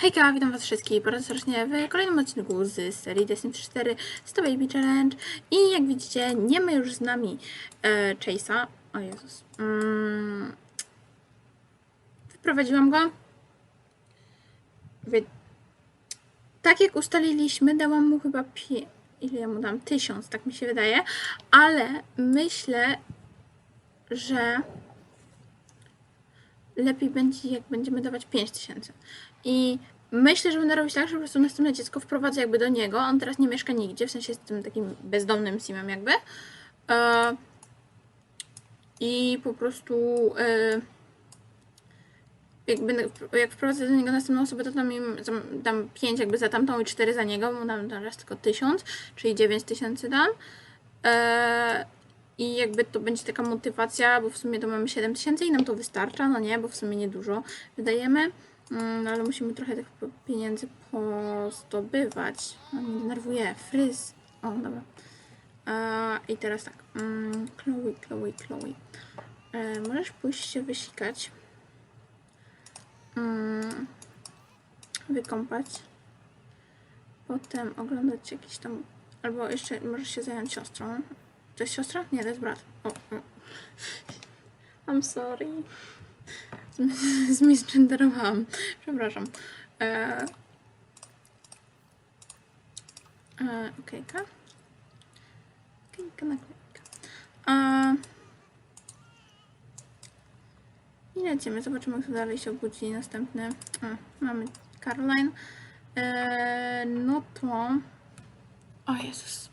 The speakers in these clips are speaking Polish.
Hejka, witam was wszystkich bardzo serdecznie w kolejnym odcinku z serii Destiny 4 100 Baby Challenge. I jak widzicie nie ma już z nami e, Chase'a, o Jezus, mm, wyprowadziłam go, tak jak ustaliliśmy dałam mu chyba pie... ile ja mu dam? Tysiąc, tak mi się wydaje, ale myślę, że lepiej będzie, jak będziemy dawać 5 tysięcy. I myślę, że będę robić tak, że po prostu następne dziecko wprowadzę jakby do niego. On teraz nie mieszka nigdzie, w sensie jest tym takim bezdomnym simem jakby. E, I po prostu e, jak, będę, jak wprowadzę do niego następną osobę, to tam im dam, dam 5 jakby za tamtą i 4 za niego, bo dam teraz tylko 1000, czyli 9 tysięcy dam. I jakby to będzie taka motywacja, bo w sumie to mamy 7 tysięcy i nam to wystarcza, no nie, bo w sumie niedużo wydajemy, no ale musimy trochę tych pieniędzy pozdobywać. No mnie denerwuje, fryz. O, dobra. I teraz tak, mm, Chloe, Chloe, Chloe. E, możesz pójść się wysikać. Mm, wykąpać. Potem oglądać jakiś tam, albo jeszcze możesz się zająć siostrą. To jest siostra? Nie, to jest brat. O, o. I'm sorry. Zmi- Zmisgenderowałam. Przepraszam. E... E, okejka. Okejka, naklejka. E... I lecimy. Zobaczymy, kto dalej się obudzi. Następny. O, mamy Caroline. E... No to... O Jezus.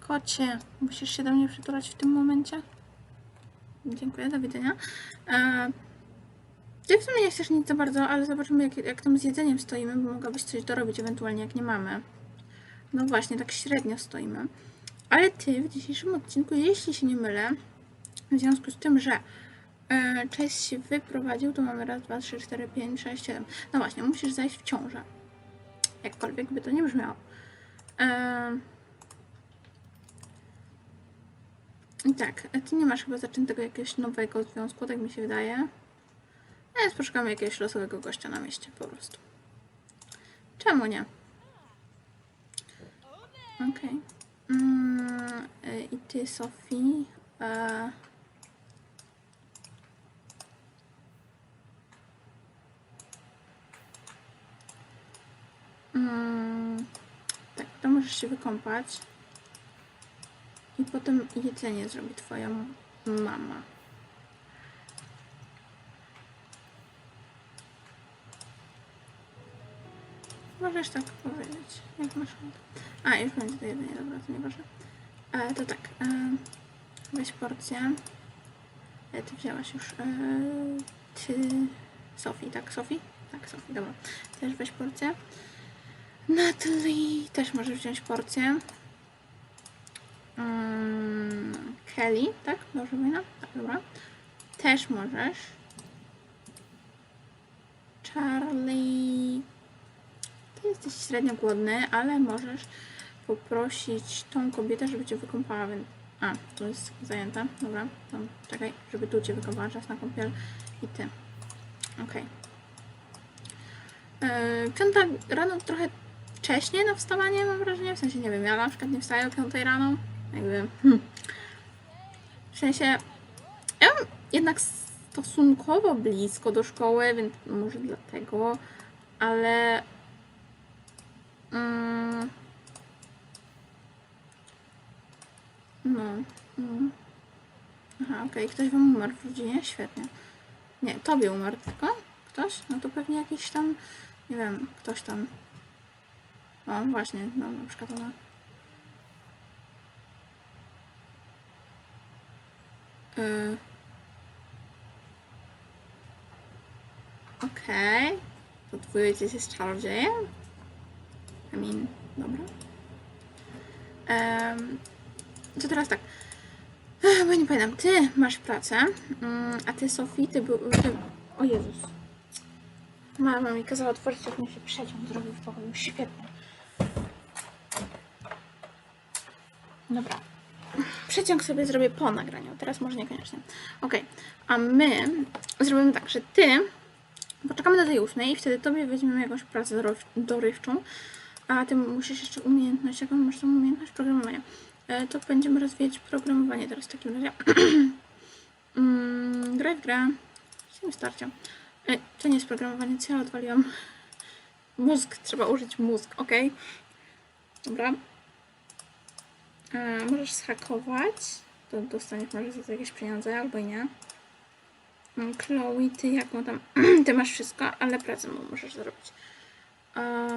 Kocie, musisz się do mnie przytulać w tym momencie? Dziękuję, do widzenia. E, ty w sumie nie chcesz nic za bardzo, ale zobaczymy jak, jak tam z jedzeniem stoimy, bo mogłabyś coś dorobić ewentualnie jak nie mamy. No właśnie, tak średnio stoimy. Ale ty w dzisiejszym odcinku, jeśli się nie mylę, w związku z tym, że e, Cześć się wyprowadził, to mamy raz, dwa, trzy, cztery, pięć, sześć, siedem. No właśnie, musisz zajść w ciążę. Jakkolwiek by to nie brzmiało. E, tak, ty nie masz chyba zaczętego jakiegoś nowego związku, tak mi się wydaje. A więc poszukamy jakiegoś losowego gościa na mieście po prostu. Czemu nie? Okej. Mm, y, I ty, Sofii. E... Mm, tak, to możesz się wykąpać. I potem jedzenie zrobi twoja mama. Możesz tak powiedzieć, jak masz. A, już będzie to jedzenie, dobra, to nieważne. E, to tak, e, weź porcję. E, ty wzięłaś już, e, ty, Sofii, tak, Sofii? Tak, Sofii, dobra. Też weź porcję. Natalie, też możesz wziąć porcję. Mm, Kelly, tak? Dobrze pamiętam? Tak, dobra. Też możesz. Charlie. Ty jesteś średnio głodny, ale możesz poprosić tą kobietę, żeby cię wykąpała. A, tu jest zajęta. Dobra, to czekaj, żeby tu cię wykąpała. Czas na kąpiel i ty. Okej. Okay. Piąta rano trochę wcześnie na wstawanie, mam wrażenie. W sensie, nie wiem, ja na przykład nie wstaję o piątej rano jakby. Hmm. W sensie, ja mam jednak stosunkowo blisko do szkoły, więc może dlatego, ale. Mm, no. Mm. Aha, okej, okay. ktoś wam umarł w rodzinie? Świetnie. Nie, tobie umarł tylko? Ktoś? No to pewnie jakiś tam, nie wiem, ktoś tam. O, właśnie, no na przykład ona. Y. Okej. Okay. Twój ojciec jest czarodziejem? I mean, dobra. Um, to teraz tak. Ech, Bo nie pamiętam, ty masz pracę, mm, a ty Sofii, ty był... Ty... O Jezus. Mama mi kazała otworzyć, jak mi się przeciąg zrobił w pokoju. Świetnie. Dobra. Przeciąg sobie zrobię po nagraniu, teraz może niekoniecznie. Ok, a my zrobimy tak, że ty Poczekamy do tej ósmej i wtedy tobie weźmiemy jakąś pracę dorywczą, a ty musisz jeszcze umiejętność, jaką masz tą umiejętność programowania. E, to będziemy rozwijać programowanie teraz w takim razie. mm, graj w grę. Z tym starcia. E, to nie jest programowanie, co ja odwaliłam. Mózg, trzeba użyć mózg, ok? Dobra. E, możesz schakować. To dostaniesz może za to jakieś pieniądze, albo i nie. Mm, Chloe, ty jaką tam... ty masz wszystko, ale pracę mu możesz zrobić. E,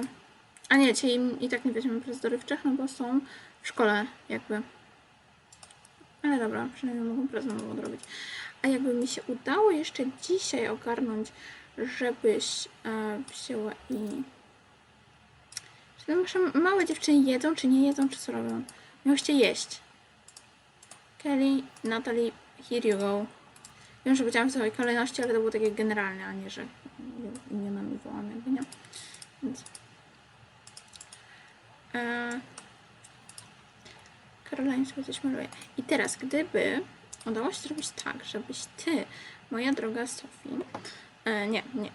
a nie, cię im i tak nie weźmiemy prac dorywczych, no bo są w szkole jakby. Ale dobra, przynajmniej mogą pracę mogą robić. A jakby mi się udało jeszcze dzisiaj ogarnąć, żebyś e, wzięła i... Czy te małe dziewczyny jedzą, czy nie jedzą, czy co robią? Miałyście jeść. Kelly, Natalie, here you go. Wiem, że powiedziałam w całej kolejności, ale to było takie generalne, a nie, że imionami wołam, jakby nie. Więc... E... Caroline sobie coś maluje. I teraz, gdyby udało się zrobić tak, żebyś ty, moja droga Sofii, e, nie, nie.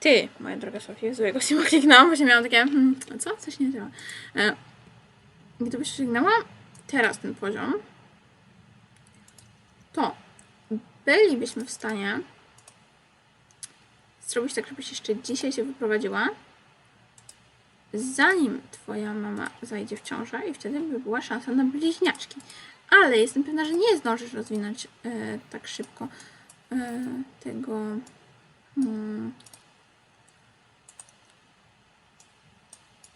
Ty, moja droga Sofii, złego się kliknęłam, właśnie miałam takie, hmm, co? Coś nie działa. E, gdybyś kliknęła teraz ten poziom, to bylibyśmy w stanie zrobić tak, żebyś jeszcze dzisiaj się wyprowadziła, zanim twoja mama zajdzie w ciążę i wtedy by była szansa na bliźniaczki. Ale jestem pewna, że nie zdążysz rozwinąć e, tak szybko e, tego mm,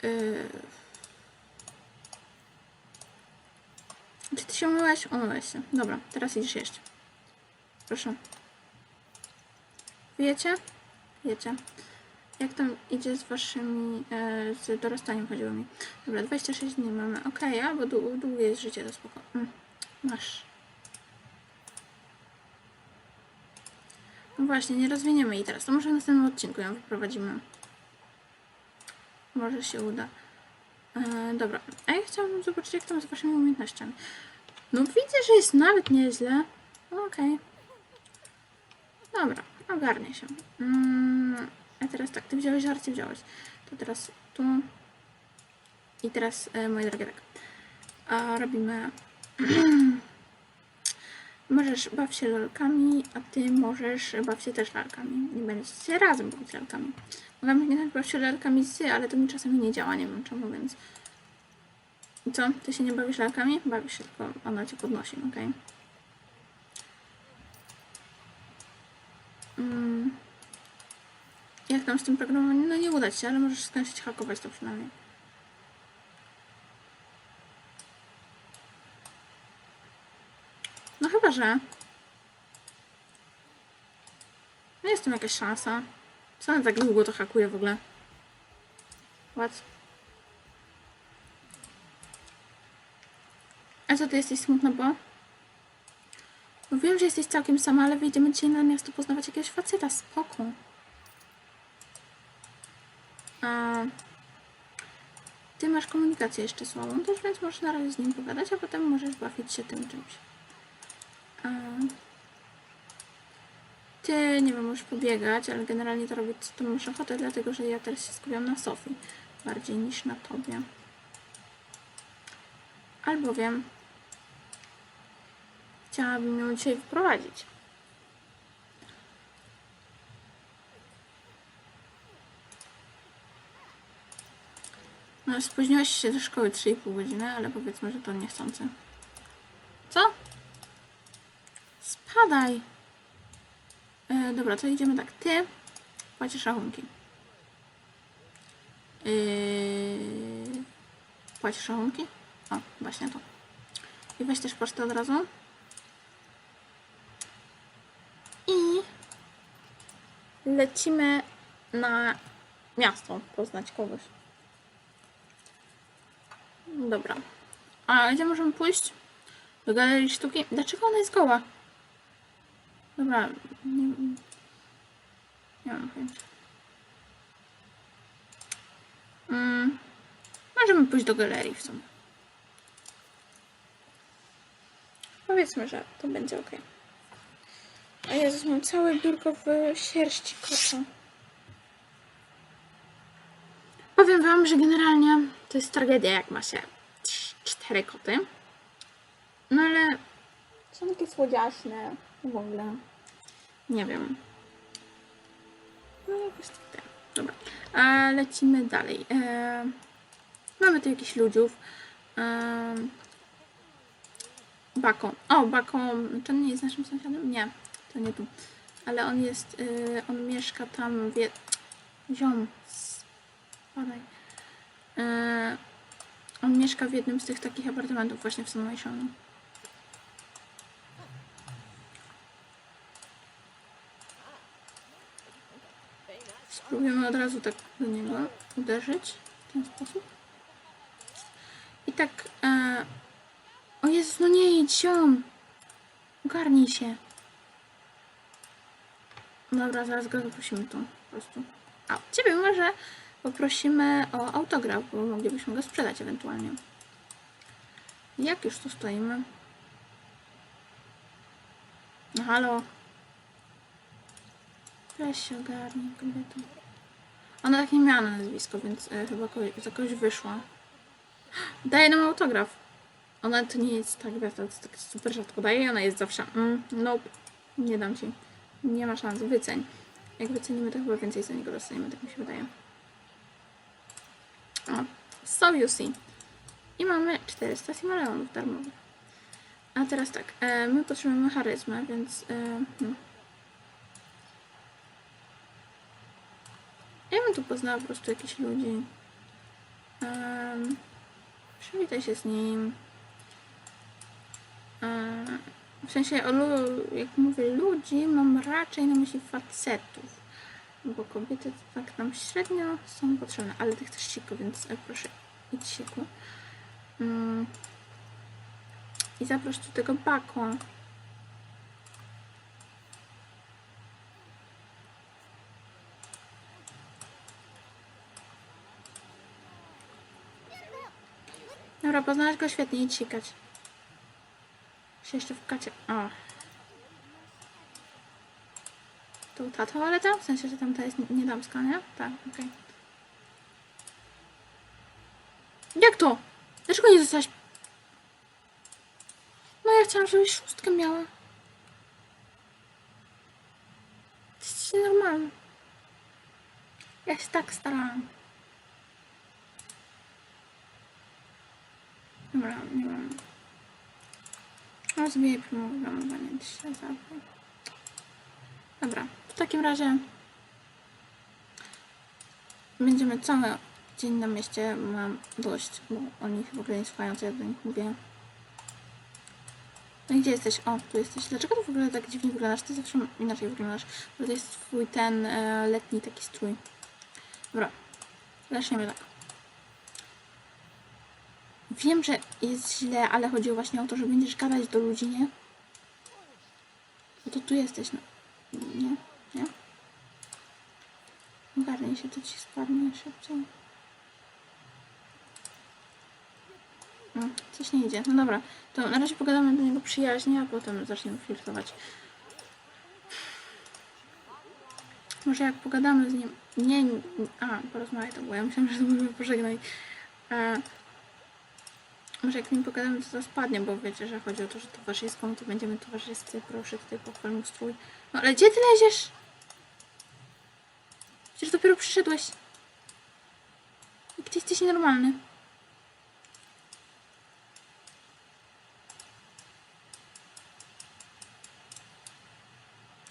e, czy ty się umyłeś? Umyłeś się. Dobra, teraz idziesz jeść. Proszę. Wiecie? Wiecie. Jak tam idzie z waszymi, e, z dorastaniem chodziło mi. Dobra, 26 dni mamy. Okej, okay, bo dłu- długie jest życie, to spoko. Mm, masz. No właśnie, nie rozwiniemy jej teraz. To może w następnym odcinku ją wyprowadzimy. Może się uda. E, dobra, a ja chciałabym zobaczyć, jak tam z waszymi umiejętnościami. No widzę, że jest nawet nieźle. Okej. Dobra, ogarnie się. Mm, a teraz tak, ty wziąłeś żarcie, wziąłeś. To teraz tu. I teraz, e, moje drogie, tak. A robimy... możesz baw się lalkami, a ty możesz baw się też lalkami. Nie będziecie razem bawić lalkami. Mogę nie baw się lalkami z, ale to mi czasami nie działa, nie wiem czemu, więc... I co? Ty się nie bawisz lalkami? Bawisz się, tylko ona cię podnosi, okej? Mm. Jak tam z tym programowaniem? No nie uda ci się, ale możesz skończyć hakować to przynajmniej. No chyba, że. No jest tam jakaś szansa. Co tak długo to hakuje w ogóle? What? A co, ty jesteś smutna, bo? Wiem, że jesteś całkiem sama, ale wyjdziemy dzisiaj na miasto poznawać jakiegoś faceta. Spoko. A... Ty masz komunikację jeszcze słabą też, więc możesz na razie z nim pogadać, a potem możesz bawić się tym czymś. A... Ty, nie wiem, możesz pobiegać, ale generalnie to robić co masz ochotę, dlatego że ja teraz się skupiam na Sofii bardziej niż na tobie. Albowiem chciałabym ją dzisiaj wprowadzić. No, spóźniłaś się do szkoły 3,5 godziny, ale powiedzmy, że to niechcący. Co? Spadaj! E, dobra, to idziemy tak. Ty płacisz rachunki. Yy... Płacisz rachunki? O, właśnie to. I weź też pocztę od razu. I lecimy na miasto poznać kogoś. Dobra. A gdzie możemy pójść? Do galerii sztuki? Dlaczego ona jest goła? Dobra, nie, nie mam pojęcia. Mm, możemy pójść do galerii w sumie. Powiedzmy, że to będzie ok. O Jezus, mam całe biurko w sierści kota. Powiem wam, że generalnie to jest tragedia, jak ma się cz- cztery koty. No ale są takie słodziaśne w ogóle. Nie wiem. No jakoś tak. tak. Dobra. A lecimy dalej. E, mamy tu jakichś ludziów. E. O, Bako. Czy on nie jest naszym sąsiadem? Nie, to nie tu. Ale on jest, y, on mieszka tam, wie... Ziom, spadaj. Y, on mieszka w jednym z tych takich apartamentów właśnie w Sunrise. Spróbujemy od razu tak do niego uderzyć w ten sposób. I tak... E, o Jezus, no nie idź, ziom! Ogarnij się. Dobra, zaraz go zaprosimy tu po prostu. A, ciebie może poprosimy o autograf, bo moglibyśmy go sprzedać ewentualnie. Jak już tu stoimy? No halo. Weź się ogarnij, kobieto. Ona tak nie miała na nazwisko, więc e, chyba kogoś, za kogoś wyszła. Daje nam autograf. Ona to nie jest tak gwiazda, to tak super rzadko daje ona jest zawsze mm, nope, nie dam ci. Nie ma szans, wyceń. Jak wycenimy, to chyba więcej za niego dostaniemy, tak mi się wydaje. O, so you see. I mamy 400 simoleonów darmowych. A teraz tak, e, my potrzebujemy charyzmę, więc... E, hmm. Ja bym tu poznała po prostu jakichś ludzi. Um, przywitaj się z nim. E, w sensie, o, jak mówię ludzi, mam raczej na myśli facetów. Bo kobiety tak nam średnio są potrzebne, ale ty chcesz siku, więc e, proszę idź siku. Mm. I zaproś tu tego bako. Dobra, poznałaś go świetnie, idź sikać. Się jeszcze w kacie. O. Tu ta toaleta? W sensie, że tam ta jest nie- nie? Tak, okej. Jak to? Dlaczego nie zostałaś? No ja chciałam, żebyś szóstkę miała. Jesteś nienormalny. Ja się tak starałam. Dobra, nie mam. Rozwijaj programowanie, ty się zapnę. Dobra, w takim razie będziemy cały dzień na mieście. Mam dość, bo oni w ogóle nie słuchają, co ja do nich mówię. No i gdzie jesteś? O, tu jesteś. Dlaczego ty w ogóle tak dziwnie wyglądasz? Ty zawsze inaczej wyglądasz. Bo to jest twój ten e, letni taki strój. Dobra, zaczniemy tak. Wiem, że jest źle, ale chodziło właśnie o to, że będziesz gadać do ludzi, nie? No to tu jesteś, no. Nie? Ogarnij się, to ci spadnie szybciej. No, coś nie idzie. No dobra, to na razie pogadamy do niego przyjaźnie, a potem zaczniemy flirtować. Może jak pogadamy z nim... Nie, nie a, porozmawiaj to było. Ja myślałam, że to mówimy pożegnaj. E, może jak nim pogadamy, to to spadnie, bo wiecie, że chodzi o to, że towarzyską, to będziemy towarzyscy, proszę, tutaj pochwal strój. No ale gdzie ty leziesz? Przecież dopiero przyszedłeś. Ty jesteś nienormalny.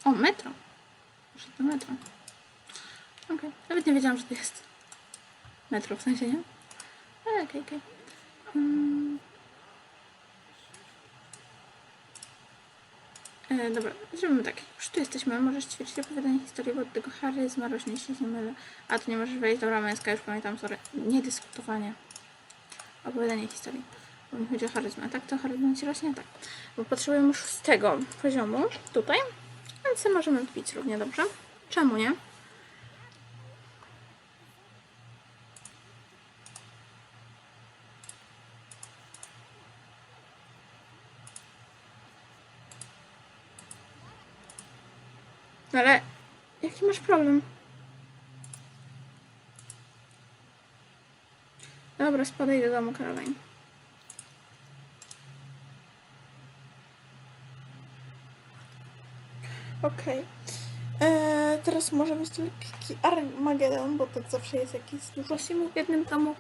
O, metro. Może to metro. Okej, nawet nie wiedziałam, że to jest metro, w sensie, nie? Okej, okej. Mm. E, dobra, zrobimy tak. Już tu jesteśmy. Możesz ćwiczyć opowiadanie historii, bo od tego charyzma rośnie, jeśli się nie mylę. A, tu nie możesz wejść. Dobra, męska, już pamiętam, sorry. Nie dyskutowanie. Opowiadanie historii. Bo mi chodzi o charyzmę. Tak, to charyzma ci rośnie? Tak. Bo potrzebujemy już z tego poziomu, tutaj. Więc możemy wbić równie dobrze. Czemu nie? No ale jaki masz problem? Spadaj do domu, Caroline. Okej. Eee, Teraz może być to lekki Armagedon, bo tak zawsze jest jakiś dużo simów w jednym domu.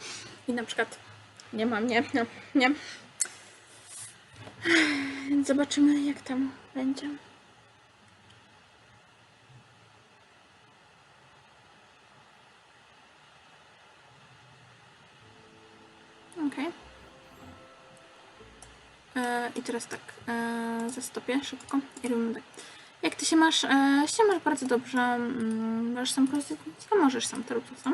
I na przykład nie mam, nie, nie, nie. Więc zobaczymy, jak tam będzie. Okej. E, I teraz tak, e, zastopię szybko i robimy tak. Jak ty się masz, e, się masz bardzo dobrze, mm, masz sam konstytucję, możesz sam to rób to sam.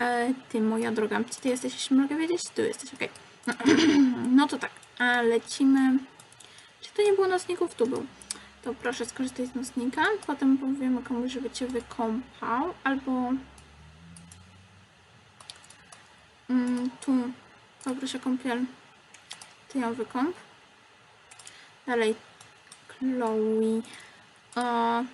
E, ty, moja droga, gdzie ty jesteś, jeśli mogę wiedzieć? Tu jesteś, okej. No to tak, a lecimy. Czy tu nie było nocników? Tu był. To proszę skorzystać z nocnika, potem powiemy komuś, żeby cię wykąpał, albo mm, tu poproszę kąpiel. Ty ją wykąp. Dalej Chloe. O...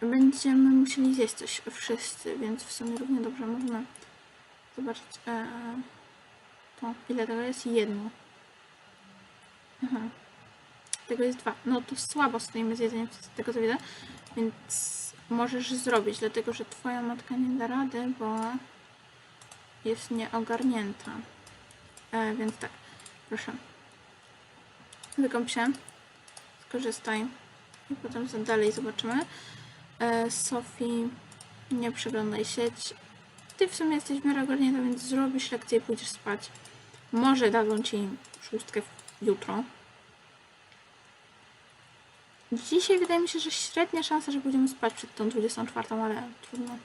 Będziemy musieli zjeść coś wszyscy, więc w sumie równie dobrze możemy zobaczyć e, to. Ile tego jest? Jedno. Aha. Tego jest dwa. No to słabo stoimy z jedzeniem, z tego co widzę. Więc możesz zrobić, dlatego że twoja matka nie da rady, bo jest nieogarnięta. E, więc tak, proszę. Wykąp się, skorzystaj i potem dalej zobaczymy. E, Sofii, nie przeglądaj sieć. Ty w sumie jesteś w miarę ogarnięta, więc zrobisz lekcję i pójdziesz spać. Może dadzą ci szóstkę jutro. Dzisiaj wydaje mi się, że średnia szansa, że będziemy spać przed tą 24, ale trudno.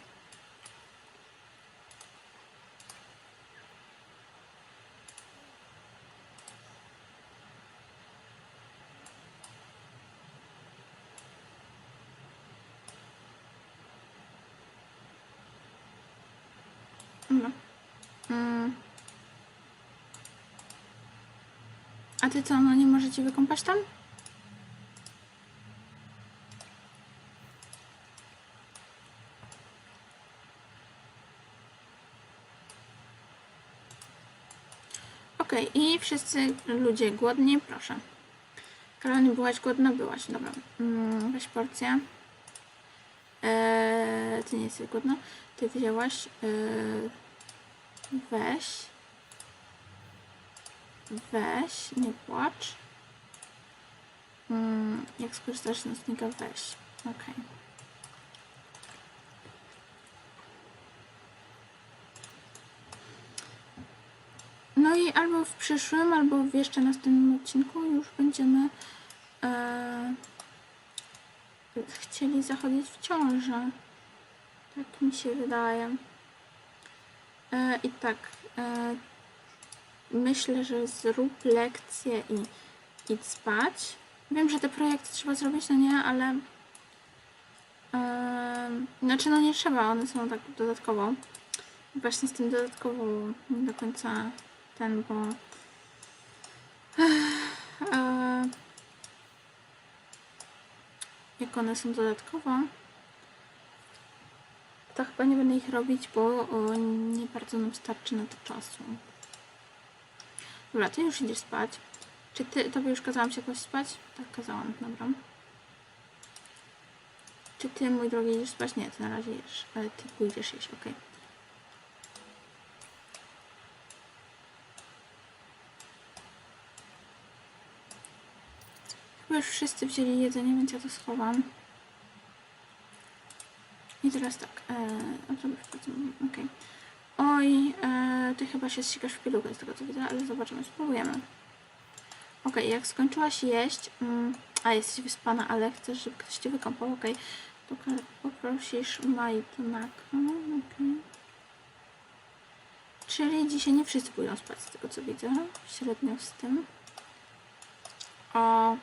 No. Mm. A ty co, no nie możecie wykąpać tam? Okej, i wszyscy ludzie głodni, proszę. Karolina, byłaś głodna? Byłaś, dobra. Mm, weź porcję. Eee, ty nie jesteś głodna? Ty wzięłaś. Eee, weź. Weź, nie płacz. Mm, jak skorzystasz z nocnika, weź. Okej. No i albo w przyszłym, albo w jeszcze następnym odcinku już będziemy e, chcieli zachodzić w ciążę. Tak mi się wydaje. E, I tak, e, myślę, że zrób lekcję i idź spać. Wiem, że te projekty trzeba zrobić, no nie, ale e, znaczy no nie trzeba, one są tak dodatkowo. Właśnie z tym dodatkowo nie do końca ten, bo jak one są dodatkowo, to chyba nie będę ich robić, bo nie bardzo nam starczy na to czasu. Dobra, ty już idziesz spać. Czy ty, tobie już kazałam się jakoś spać? Tak, kazałam, dobra. Czy ty, mój drogi, idziesz spać? Nie, ty na razie jesz, ale ty pójdziesz jeść, okej. Chyba już wszyscy wzięli jedzenie, więc ja to schowam. I teraz tak, e. Oj, e, ty chyba się ścigasz w pieluchę z tego co widzę, ale zobaczymy, spróbujemy. Okej, jak skończyłaś jeść, mm, a jesteś wyspana, ale chcesz, żeby ktoś cię wykąpał, okej, to poprosisz Majtnaka, okej. Czyli dzisiaj nie wszyscy pójdą spać z tego co widzę, średnio z tym. O,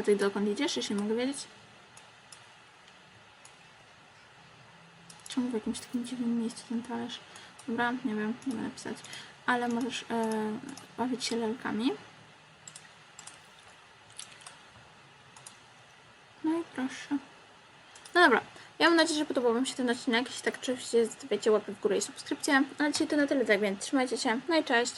A ty dokąd idziesz, jeśli mogę wiedzieć? Czemu w jakimś takim dziwnym miejscu ten talerz? Dobra, nie wiem, nie będę pisać. Ale możesz e, bawić się lalkami. No i proszę. No dobra. Ja mam nadzieję, że podobał Wam się ten odcinek. Jeśli tak, oczywiście zostawiajcie łapy w górę i subskrypcję. A dzisiaj to na tyle, tak więc trzymajcie się. No i cześć.